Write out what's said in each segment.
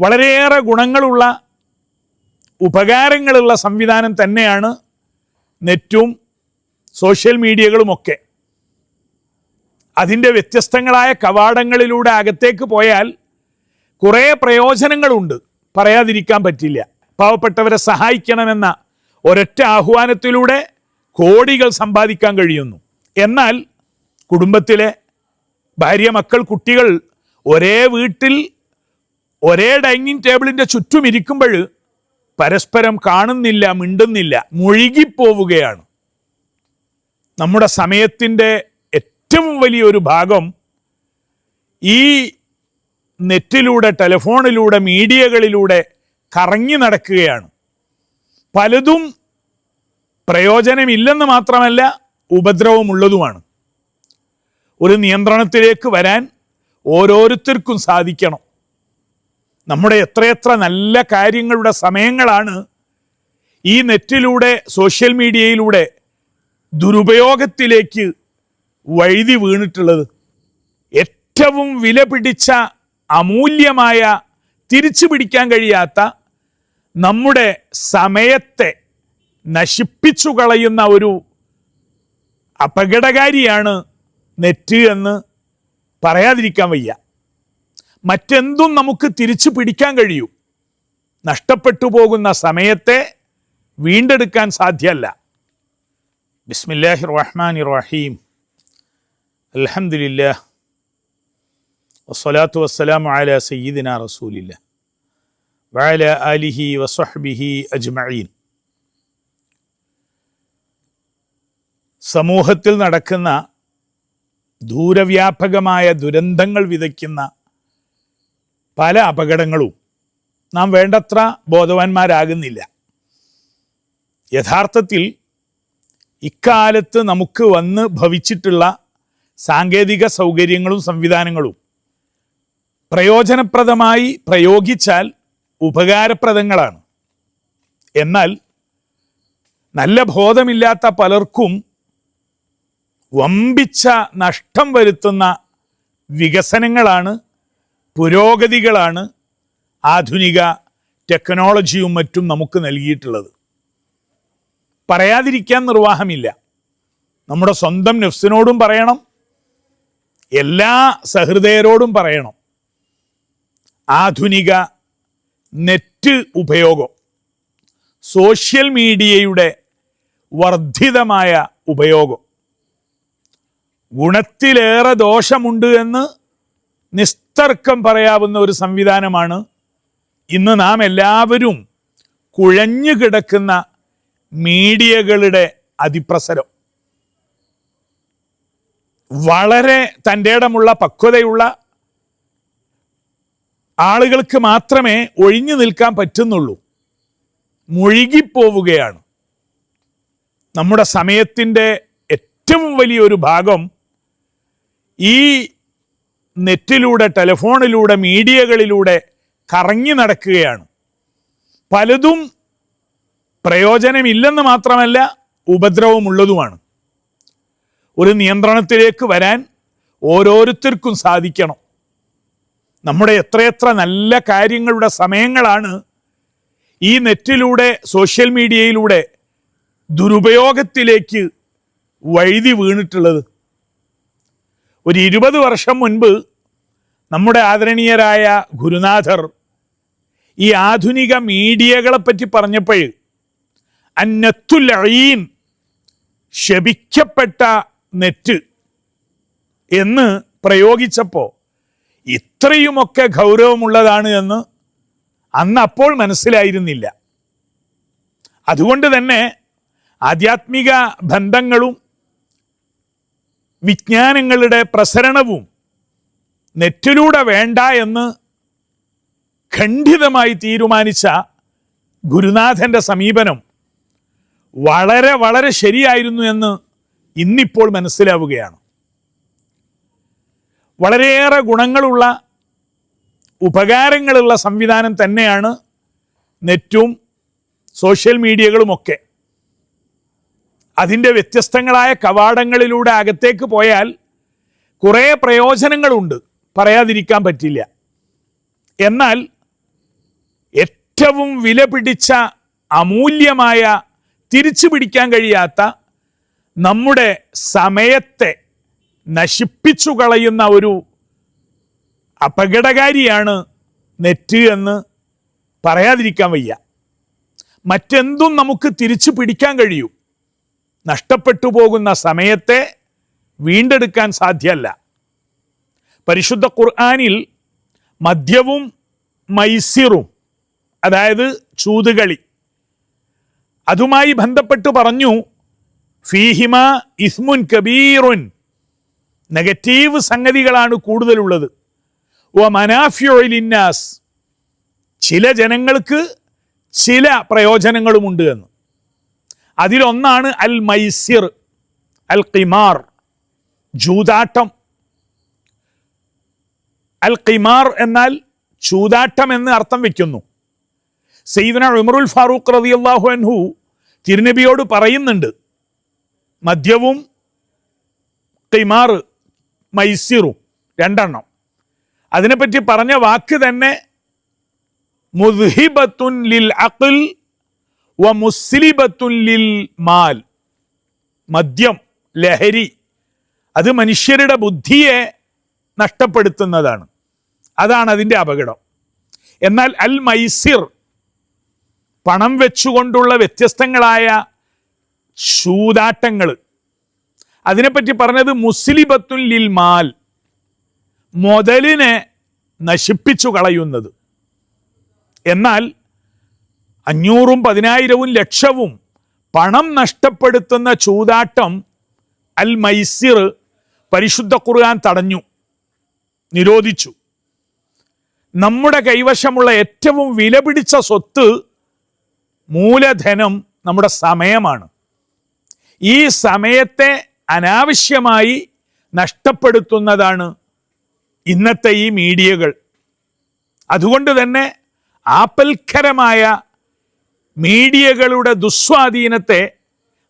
വളരെയേറെ ഗുണങ്ങളുള്ള ഉപകാരങ്ങളുള്ള സംവിധാനം തന്നെയാണ് നെറ്റും സോഷ്യൽ മീഡിയകളുമൊക്കെ. അതിന്റെ വ്യത്യസ്തങ്ങളായ കവാടങ്ങളിലൂടെ അകത്തേക്ക് പോയാൽ കുറേ പ്രയോജനങ്ങളുണ്ട്. പറയാതിരിക്കാൻ പറ്റില്ല. പാവപ്പെട്ടവരെ സഹായിക്കണമെന്ന ഒരൊറ്റ ആഹ്വാനത്തിലൂടെ കോടികൾ സമ്പാദിക്കാൻ കഴിയുന്നു. എന്നാൽ കുടുംബത്തിലെ ഭാര്യ മക്കൾ കുട്ടികൾ ഒരേ വീട്ടിൽ ഒരേ ഡൈനിങ് ടേബിളിന്റെ ചുറ്റും ഇരിക്കുമ്പോൾ പരസ്പരം കാണുന്നില്ല മിണ്ടുന്നില്ല മുഴുകിപ്പോവുകയാണ്. നമ്മുടെ സമയത്തിന്റെ ഏറ്റവും വലിയൊരു ഭാഗം ഈ നെറ്റിലൂടെ ടെലിഫോണിലൂടെ മീഡിയകളിലൂടെ കറങ്ങി നടക്കുകയാണ്. പലതും പ്രയോജനമില്ലെന്ന് മാത്രമല്ല ഉപദ്രവമുള്ളതുമാണ്. ഒരു നിയന്ത്രണത്തിലേക്ക് വരാൻ ഓരോരുത്തർക്കും സാധിക്കണം. നമ്മുടെ എത്രയെത്ര നല്ല കാര്യങ്ങളുടെ സമയങ്ങളാണ് ഈ നെറ്റിലൂടെ സോഷ്യൽ മീഡിയയിലൂടെ ദുരുപയോഗത്തിലേക്ക് വഴുതി വീണിട്ടുള്ളത്. ഏറ്റവും വില പിടിച്ച അമൂല്യമായ തിരിച്ചു പിടിക്കാൻ കഴിയാത്ത നമ്മുടെ സമയത്തെ നശിപ്പിച്ചു കളയുന്ന ഒരു അപകടകാരിയാണ് നെറ്റ് എന്ന് പറയാതിരിക്കാൻ വയ്യ. മറ്റെന്തും നമുക്ക് തിരിച്ചു പിടിക്കാൻ കഴിയൂ. നഷ്ടപ്പെട്ടു പോകുന്ന സമയത്തെ വീണ്ടെടുക്കാൻ സാധ്യമല്ല. ബിസ്മില്ലാഹി റഹ്മാൻ റഹീം അലഹമില്ല വസ്സലാത്തു വസ്സലാമു അല സയ്യിദിന റസൂലില്ല വഅല ആലിഹി വസ്വഹ്ബിഹി അജ്മഈൻ. സമൂഹത്തിൽ നടക്കുന്ന ദൂരവ്യാപകമായ ദുരന്തങ്ങൾ വിതയ്ക്കുന്ന പല അപകടങ്ങളും. നാം വേണ്ടത്ര ബോധവാന്മാരാകുന്നില്ല. യഥാർത്ഥത്തിൽ ഇക്കാലത്ത് നമുക്ക് വന്ന് ഭവിച്ചിട്ടുള്ള സാങ്കേതിക സൗകര്യങ്ങളും സംവിധാനങ്ങളും പ്രയോജനപ്രദമായി പ്രയോഗിച്ചാൽ ഉപകാരപ്രദങ്ങളാണ്. എന്നാൽ നല്ല ബോധമില്ലാത്ത പലർക്കും വമ്പിച്ച നഷ്ടം വരുത്തുന്ന വികസനങ്ങളാണ് പുരോഗതികളാണ് ആധുനിക ടെക്നോളജിയും മറ്റും നമുക്ക് നൽകിയിട്ടുള്ളത്. പറയാതിരിക്കാൻ നിർവാഹമില്ല. നമ്മുടെ സ്വന്തം നെഫ്സിനോടും പറയണം. എല്ലാ സഹൃദയരോടും പറയണം. ആധുനിക നെറ്റ് ഉപയോഗം സോഷ്യൽ മീഡിയയുടെ വർദ്ധിതമായ ഉപയോഗം. ഗുണത്തിലേറെ ദോഷമുണ്ട് എന്ന് നിസ്തർക്കം പറയാവുന്ന ഒരു സംവിധാനമാണ്. ഇന്ന് നാം എല്ലാവരും കുഴഞ്ഞു കിടക്കുന്ന മീഡിയകളുടെ അതിപ്രസരം. വളരെ തന്റെ ഇടമുള്ള പക്വതയുള്ള ആളുകൾക്ക് മാത്രമേ ഒഴിഞ്ഞു നിൽക്കാൻ പറ്റുന്നുള്ളൂ. മുഴുകിപ്പോവുകയാണ്. നമ്മുടെ സമയത്തിന്റെ ഏറ്റവും വലിയൊരു ഭാഗം ഈ നെറ്റിലൂടെ ടെലിഫോണിലൂടെ മീഡിയകളിലൂടെ കറങ്ങി നടക്കുകയാണ്. പലതും പ്രയോജനമില്ലെന്ന് മാത്രമല്ല ഉപദ്രവമുള്ളതുമാണ്. ഒരു നിയന്ത്രണത്തിലേക്ക് വരാൻ ഓരോരുത്തർക്കും സാധിക്കണം. നമ്മുടെ എത്രയെത്ര നല്ല കാര്യങ്ങളുടെ സമയങ്ങളാണ് ഈ നെറ്റിലൂടെ സോഷ്യൽ മീഡിയയിലൂടെ ദുരുപയോഗത്തിലേക്ക് വഴുതി വീണിട്ടുള്ളത്. ഒരു ഇരുപത് വർഷം മുൻപ് നമ്മുടെ ആദരണീയരായ ഗുരുനാഥർ ഈ ആധുനിക മീഡിയകളെ പറ്റി പറഞ്ഞപ്പോൾ അന്നത്തുൽ അയീൻ ശപിക്കപ്പെട്ട നെറ്റ് എന്ന് പ്രയോഗിച്ചപ്പോൾ ഇത്രയുമൊക്കെ ഗൗരവമുള്ളതാണ് എന്ന് അന്ന് അപ്പോൾ മനസ്സിലായിരുന്നില്ല. അതുകൊണ്ട് തന്നെ ആധ്യാത്മിക ബന്ധങ്ങളും വിജ്ഞാനങ്ങളുടെ പ്രസരണവും നെറ്റിലൂടെ വേണ്ട എന്ന് ഖണ്ഡിതമായി തീരുമാനിച്ച ഗുരുനാഥന്റെ സമീപനം വളരെ വളരെ ശരിയായിരുന്നു എന്ന് ഇന്നിപ്പോൾ മനസ്സിലാവുകയാണ്. വളരെയേറെ ഗുണങ്ങളുള്ള ഉപകാരങ്ങളുള്ള സംവിധാനം തന്നെയാണ് നെറ്റും സോഷ്യൽ മീഡിയകളുമൊക്കെ. അതിന്റെ വ്യത്യസ്തങ്ങളായ കവാടങ്ങളിലൂടെ അകത്തേക്ക് പോയാൽ കുറേ പ്രയോജനങ്ങളുണ്ട്. പറയാതിരിക്കാൻ പറ്റില്ല. എന്നാൽ ഏറ്റവും വില പിടിച്ച അമൂല്യമായ തിരിച്ചു പിടിക്കാൻ കഴിയാത്ത നമ്മുടെ സമയത്തെ നശിപ്പിച്ചു കളയുന്ന ഒരു അപകടകാരിയാണ് നെറ്റ് എന്ന് പറയാതിരിക്കാൻ വയ്യ. മറ്റെന്തും നമുക്ക് തിരിച്ചു പിടിക്കാൻ കഴിയും. നഷ്ടപ്പെട്ടു പോകുന്ന സമയത്തെ വീണ്ടെടുക്കാൻ സാധ്യമല്ല പരിശുദ്ധ ഖുർആാനിൽ മദ്യവും മൈസിറും അതായത് ചൂതുകളി അതുമായി ബന്ധപ്പെട്ട് പറഞ്ഞു ഫീഹിമ ഇസ്മുൻ കബീറുൻ നെഗറ്റീവ് സംഗതികളാണ് കൂടുതലുള്ളത്. ഓ മനാഫ്യോയിലിന്നാസ് ചില ജനങ്ങൾക്ക് ചില പ്രയോജനങ്ങളുമുണ്ട് എന്ന്. അതിലൊന്നാണ് അൽ മൈസിർ അൽ ഖിമാർ ജൂതാട്ടം അൽ ഖിമാർ എന്നാൽ ചൂതാട്ടം എന്ന് അർത്ഥം വയ്ക്കുന്നു സെയ്ദന ഉമറുൽ ഫാറൂഖ് റളിയല്ലാഹു അൻഹു തിരുനബിയോട് പറയുന്നുണ്ട് മദ്യവും ഖിമാർ മൈസിറും രണ്ടെണ്ണം. അതിനെപ്പറ്റി പറഞ്ഞ വാക്ക് തന്നെ മുദ്ഹിബത്തുൻ ലിൽ അഖിൽ വ മുസ്ലിബത്തുൻ ലിൽ മാൽ. മദ്യം ലഹരി അത് മനുഷ്യരുടെ ബുദ്ധിയെ നഷ്ടപ്പെടുത്തുന്നതാണ്. അതാണ് അതിന്റെ അപകടം. എന്നാൽ അൽ മൈസിർ പണം വെച്ചുകൊണ്ടുള്ള വ്യത്യസ്തങ്ങളായ ചൂതാട്ടങ്ങൾ. അതിനെപ്പറ്റി പറഞ്ഞത് മുസ്ലിബത്തുൽ ലിൽ മാൽ മുതലിനെ നശിപ്പിച്ചു കളയുന്നത്. എന്നാൽ അഞ്ഞൂറും പതിനായിരവും ലക്ഷവും പണം നഷ്ടപ്പെടുത്തുന്ന ചൂതാട്ടം അൽ മൈസിർ പരിശുദ്ധ ഖുർആൻ തടഞ്ഞു നിരോധിച്ചു. നമ്മുടെ കൈവശമുള്ള ഏറ്റവും വിലപിടിച്ച സ്വത്ത് മൂലധനം നമ്മുടെ സമയമാണ്. ഈ സമയത്തെ അനാവശ്യമായി നഷ്ടപ്പെടുത്തുന്നതാണ് ഇന്നത്തെ ഈ മീഡിയകൾ. അതുകൊണ്ട് തന്നെ ആപൽക്കരമായ മീഡിയകളുടെ ദുസ്വാധീനത്തെ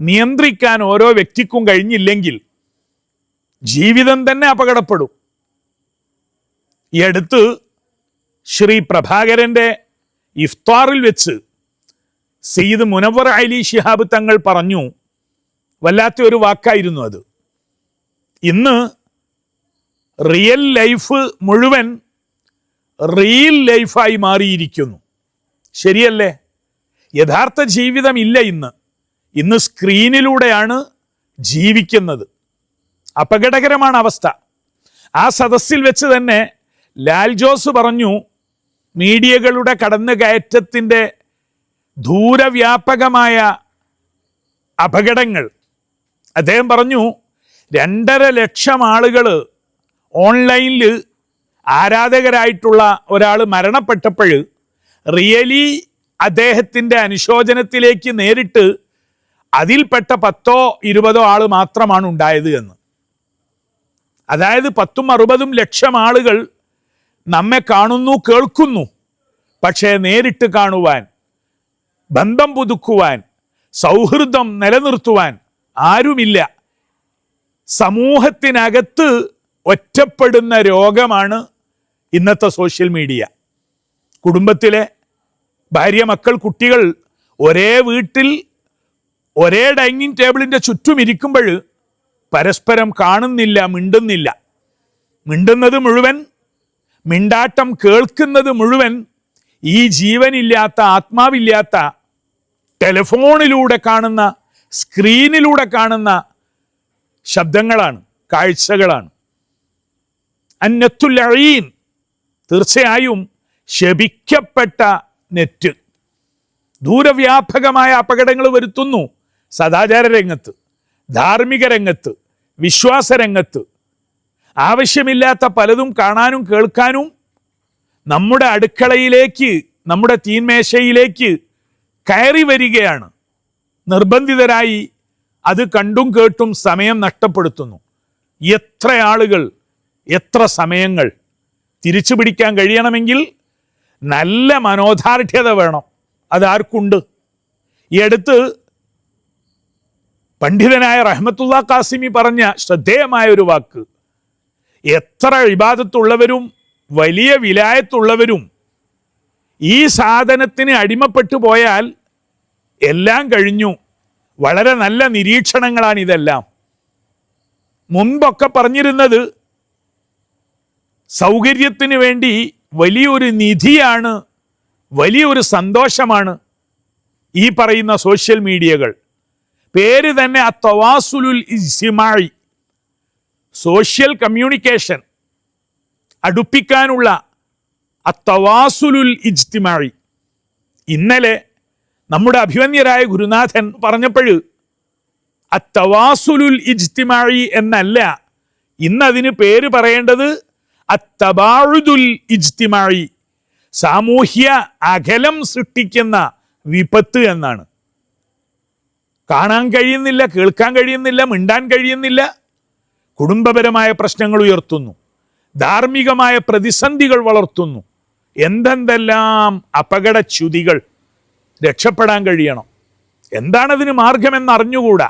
നിയന്ത്രിക്കാൻ ഓരോ വ്യക്തിക്കും കഴിഞ്ഞില്ലെങ്കിൽ ജീവിതം തന്നെ അപകടപ്പെടും. ഈ അടുത്ത് ശ്രീ പ്രഭാകരന്റെ ഇഫ്താറിൽ വെച്ച് സെയ്ദ് മുനവർ അലി ഷിഹാബ് തങ്ങൾ പറഞ്ഞു വല്ലാത്ത ഒരു വാക്കായിരുന്നു അത്. ഇന്ന് റിയൽ ലൈഫ് മുഴുവൻ റിയൽ ലൈഫായി മാറിയിരിക്കുന്നു. ശരിയല്ലേ? യഥാർത്ഥ ജീവിതം ഇല്ല ഇന്ന്. ഇന്ന് സ്ക്രീനിലൂടെയാണ് ജീവിക്കുന്നത്. അപകടകരമാണ് അവസ്ഥ. ആ സദസ്സിൽ വെച്ച് തന്നെ ലാൽ ജോസ് പറഞ്ഞു മീഡിയകളുടെ കടന്നുകയറ്റത്തിന്റെ ദൂരവ്യാപകമായ അപകടങ്ങൾ. അദ്ദേഹം പറഞ്ഞു രണ്ടര ലക്ഷം ആളുകൾ ഓൺലൈനിൽ ആരാധകരായിട്ടുള്ള ഒരാൾ മരണപ്പെട്ടപ്പോൾ റിയലി അദ്ദേഹത്തിന്റെ അനുശോചനത്തിലേക്ക് നേരിട്ട് അതിൽപ്പെട്ട പത്തോ ഇരുപതോ ആൾ മാത്രമാണ് ഉണ്ടായത് എന്ന്. അതായത് പത്തും അറുപതും ലക്ഷം ആളുകൾ നമ്മെ കാണുന്നു കേൾക്കുന്നു. പക്ഷേ നേരിട്ട് കാണുവാൻ ബന്ധം പുതുക്കുവാൻ സൗഹൃദം നിലനിർത്തുവാൻ ആരുമില്ല. സമൂഹത്തിനകത്ത് ഒറ്റപ്പെടുന്ന രോഗമാണ് ഇന്നത്തെ സോഷ്യൽ മീഡിയ. കുടുംബത്തിലെ ഭാര്യ മക്കൾ കുട്ടികൾ ഒരേ വീട്ടിൽ ഒരേ ഡൈനിങ് ടേബിളിന്റെ ചുറ്റും ഇരിക്കുമ്പോൾ പരസ്പരം കാണുന്നില്ല മിണ്ടുന്നില്ല. മിണ്ടുന്നത് മുഴുവൻ മിണ്ടാട്ടം കേൾക്കുന്നത് മുഴുവൻ ഈ ജീവനില്ലാത്ത ആത്മാവില്ലാത്ത ടെലിഫോണിലൂടെ കാണുന്ന സ്ക്രീനിലൂടെ കാണുന്ന ശബ്ദങ്ങളാണ് കാഴ്ചകളാണ്. അന്നത്തുല്ലഴീൻ തീർച്ചയായും ശപിക്കപ്പെട്ട നെറ്റ്. ദൂരവ്യാപകമായ അപകടങ്ങൾ വരുത്തുന്നു സദാചാര രംഗത്ത് ധാർമ്മിക രംഗത്ത് വിശ്വാസ രംഗത്ത്. ആവശ്യമില്ലാത്ത പലതും കാണാനും കേൾക്കാനും നമ്മുടെ അടുക്കളയിലേക്ക് നമ്മുടെ തീന്മേശയിലേക്ക് കയറി വരികയാണ്. നിർബന്ധിതരായി അത് കണ്ടും കേട്ടും സമയം നഷ്ടപ്പെടുത്തുന്നു. എത്ര ആളുകൾ എത്ര സമയങ്ങൾ തിരിച്ചു പിടിക്കാൻ കഴിയണമെങ്കിൽ നല്ല മനോദാർഢ്യത വേണം. അതാർക്കുണ്ട്? ഈ അടുത്ത് പണ്ഡിതനായ റഹ്മത്തുള്ള കാസിമി പറഞ്ഞ ശ്രദ്ധേയമായ ഒരു വാക്ക്. എത്ര വിവാദത്തുള്ളവരും വലിയ വിലായത്തുള്ളവരും ഈ സാധനത്തിന് അടിമപ്പെട്ടു പോയാൽ എല്ലാം കഴിഞ്ഞു. വളരെ നല്ല നിരീക്ഷണങ്ങളാണ് ഇതെല്ലാം. മുൻപൊക്കെ പറഞ്ഞിരുന്നത് സൗകര്യത്തിന് വേണ്ടി വലിയൊരു നിധിയാണ് വലിയൊരു സന്തോഷമാണ് ഈ പറയുന്ന സോഷ്യൽ മീഡിയകൾ. പേര് തന്നെ ആ തവാസുലുൽ ഇസിമായി സോഷ്യൽ കമ്മ്യൂണിക്കേഷൻ അടുപ്പിക്കാനുള്ള അത്തവാസുലുൽ ഇജ്തിമായി. ഇന്നലെ നമ്മുടെ അഭിമന്യരായ ഗുരുനാഥൻ പറഞ്ഞപ്പോൾ അത്തവാസുലുൽ ഇജ്തിമായി എന്നല്ല ഇന്നതിന് പേര് പറയേണ്ടത് അത്തബാഴുദുൽ ഇജ്തിമായി സാമൂഹ്യ അകലം സൃഷ്ടിക്കുന്ന വിപത്ത് എന്നാണ്. കാണാൻ കഴിയുന്നില്ല കേൾക്കാൻ കഴിയുന്നില്ല മിണ്ടാൻ കഴിയുന്നില്ല കുടുംബപരമായ പ്രശ്നങ്ങൾ ഉയർത്തുന്നു ധാർമ്മികമായ പ്രതിസന്ധികൾ വളർത്തുന്നു എന്തെന്തെല്ലാം അപകടച്യുതികൾ രക്ഷപ്പെടാൻ കഴിയണം എന്താണതിന് മാർഗമെന്ന് അറിഞ്ഞുകൂടാ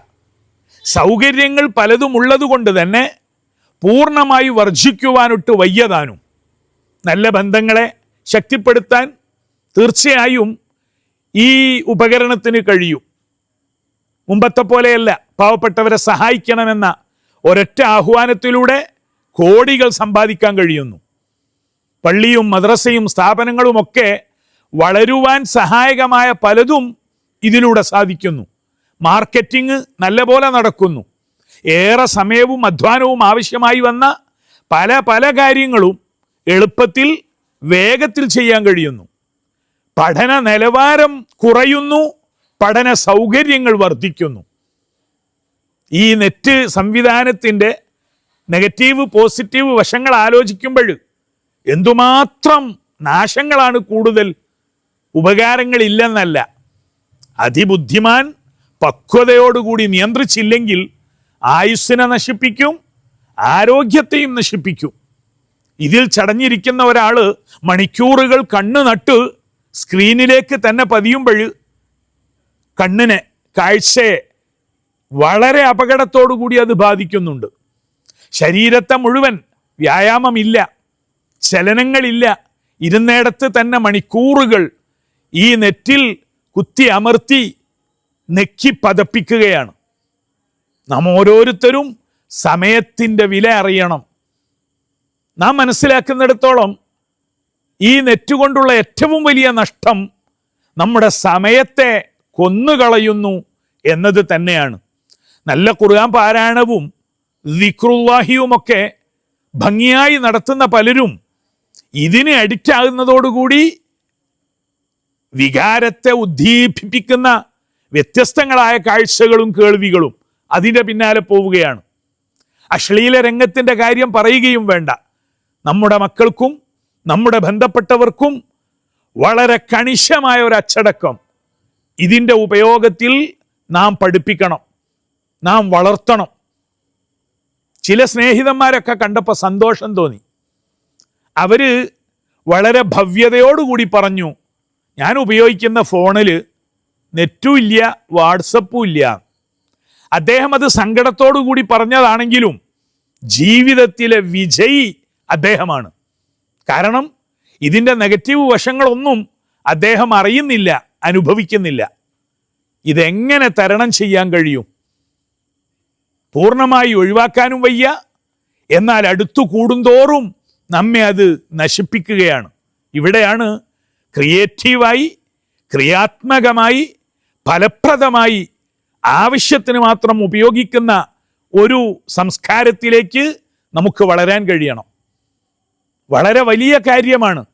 സൗകര്യങ്ങൾ പലതും ഉള്ളതുകൊണ്ട് തന്നെ പൂർണമായി വർജിക്കുവാനൊട്ട് വയ്യതാനും നല്ല ബന്ധങ്ങളെ ശക്തിപ്പെടുത്താൻ തീർച്ചയായും ഈ ഉപകരണത്തിന് കഴിയും. മുമ്പത്തെ പോലെയല്ല പാവപ്പെട്ടവരെ സഹായിക്കണമെന്ന ഒരൊറ്റ ആഹ്വാനത്തിലൂടെ കോടികൾ സമ്പാദിക്കാൻ കഴിയുന്നു. പള്ളിയും മദ്രസയും സ്ഥാപനങ്ങളുമൊക്കെ വളരുവാൻ സഹായകമായ പലതും ഇതിലൂടെ സാധിക്കുന്നു. മാർക്കറ്റിംഗ് നല്ലപോലെ നടക്കുന്നു. ഏറെ സമയവും അധ്വാനവും ആവശ്യമായി വന്ന പല പല കാര്യങ്ങളും എളുപ്പത്തിൽ വേഗത്തിൽ ചെയ്യാൻ കഴിയുന്നു. പഠന നിലവാരം കുറയുന്നു പഠന സൗകര്യങ്ങൾ വർദ്ധിക്കുന്നു. ഈ നെറ്റ് സംവിധാനത്തിന്റെ നെഗറ്റീവ് പോസിറ്റീവ് വശങ്ങൾ ആലോചിക്കുമ്പോൾ എന്തുമാത്രം നാശങ്ങളാണ് കൂടുതൽ ഉപകാരങ്ങളില്ലെന്നല്ല. അതിബുദ്ധിമാൻ പക്വതയോടുകൂടി നിയന്ത്രിച്ചില്ലെങ്കിൽ ആയുസ്സിനെ നശിപ്പിക്കും ആരോഗ്യത്തെയും നശിപ്പിക്കും. ഇതിൽ ചടഞ്ഞിരിക്കുന്ന ഒരാൾ മണിക്കൂറുകൾ കണ്ണ് നട്ട് സ്ക്രീനിലേക്ക് തന്നെ പതിയുമ്പോൾ കണ്ണിനെ കാഴ്ചയെ വളരെ അപകടത്തോടു കൂടി അത് ബാധിക്കുന്നുണ്ട്. ശരീരത്തെ മുഴുവൻ വ്യായാമമില്ല ചലനങ്ങളില്ല. ഇരുന്നിടത്ത് തന്നെ മണിക്കൂറുകൾ ഈ നെറ്റിൽ കുത്തി അമർത്തി നെക്കി പതപ്പിക്കുകയാണ്. നാം ഓരോരുത്തരും സമയത്തിന്റെ വില അറിയണം. നാം മനസ്സിലാക്കുന്നിടത്തോളം ഈ നെറ്റ് കൊണ്ടുള്ള ഏറ്റവും വലിയ നഷ്ടം നമ്മുടെ സമയത്തെ കൊന്നുകളയുന്നു എന്നത് തന്നെയാണ്. നല്ല ഖുർആൻ പാരായണവും ദിക്രുവാഹിയുമൊക്കെ ഭംഗിയായി നടത്തുന്ന പലരും ഇതിന് അഡിക്റ്റ് ആകുന്നതോടുകൂടി വികാരത്തെ ഉദ്ദീപിപ്പിക്കുന്ന വ്യത്യസ്തങ്ങളായ കാഴ്ചകളും കേൾവികളും അതിന്റെ പിന്നാലെ പോവുകയാണ്. അശ്ലീല രംഗത്തിന്റെ കാര്യം പറയുകയും വേണ്ട. നമ്മുടെ മക്കൾക്കും നമ്മുടെ ബന്ധപ്പെട്ടവർക്കും വളരെ കണിശമായ ഒരു അച്ചടക്കം. ഇതിന്റെ ഉപയോഗത്തിൽ നാം പഠിപ്പിക്കണം. നാം വളർത്തണം. ചില സ്നേഹിതന്മാരൊക്കെ കണ്ടപ്പോൾ സന്തോഷം തോന്നി. അവർ വളരെ ഭവ്യതയോടുകൂടി പറഞ്ഞു ഞാൻ ഉപയോഗിക്കുന്ന ഫോണിൽ നെറ്റും ഇല്ല വാട്സപ്പും ഇല്ല. അദ്ദേഹം അത് സങ്കടത്തോടു കൂടി പറഞ്ഞതാണെങ്കിലും ജീവിതത്തിലെ വിജയി അദ്ദേഹമാണ്. കാരണം ഇതിന്റെ നെഗറ്റീവ് വശങ്ങളൊന്നും അദ്ദേഹം അറിയുന്നില്ല അനുഭവിക്കുന്നില്ല. ഇതെങ്ങനെ തരണം ചെയ്യാൻ കഴിയും? പൂർണമായി ഒഴിവാക്കാനും വയ്യ. എന്നാൽ അടുത്തു കൂടുന്തോറും നമ്മെ അത് നശിപ്പിക്കുകയാണ്. ഇവിടെയാണ് ക്രിയേറ്റീവായി ക്രിയാത്മകമായി ഫലപ്രദമായി ആവശ്യത്തിന് മാത്രം ഉപയോഗിക്കുന്ന ഒരു സംസ്കാരത്തിലേക്ക് നമുക്ക് വളരാൻ കഴിയണം. വളരെ വലിയ കാര്യമാണ്.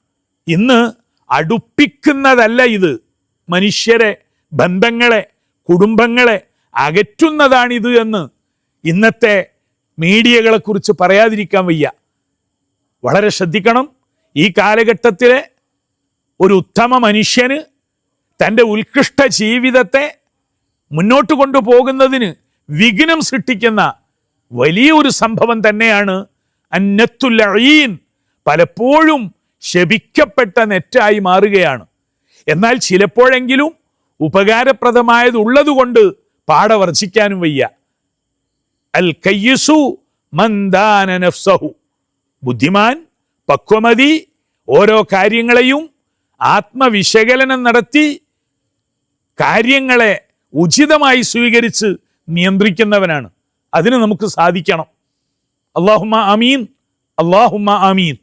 ഇന്ന് അടുപ്പിക്കുന്നതല്ല ഇത്. മനുഷ്യരെ ബന്ധങ്ങളെ കുടുംബങ്ങളെ അകറ്റുന്നതാണിത് എന്ന് ഇന്നത്തെ മീഡിയകളെക്കുറിച്ച് പറയാതിരിക്കാൻ വയ്യ. വളരെ ശ്രദ്ധിക്കണം. ഈ കാലഘട്ടത്തിലെ ഒരു ഉത്തമ മനുഷ്യന് തന്റെ ഉത്കൃഷ്ട ജീവിതത്തെ മുന്നോട്ട് കൊണ്ടുപോകുന്നതിന് വിഘ്നം സൃഷ്ടിക്കുന്ന വലിയ ഒരു സംഭവം തന്നെയാണ് അന്നത്തുല്ലീൻ പലപ്പോഴും ശപിക്കപ്പെട്ട നെറ്റായി മാറുകയാണ്. എന്നാൽ ചിലപ്പോഴെങ്കിലും ഉപകാരപ്രദമായത് ഉള്ളതുകൊണ്ട് പാടവർജിക്കാനും വയ്യ. അൽ കയ്യസു മന്ദാന നഫ്സഹു. ബുദ്ധിമാൻ പക്വമതി ഓരോ കാര്യങ്ങളെയും ആത്മവിശകലനം നടത്തി കാര്യങ്ങളെ ഉചിതമായി സ്വീകരിച്ച് നിയന്ത്രിക്കുന്നവനാണ്. അതിന് നമുക്ക് സാധിക്കണം. അള്ളാഹുമ്മ അമീൻ അള്ളാഹുമ്മ അമീൻ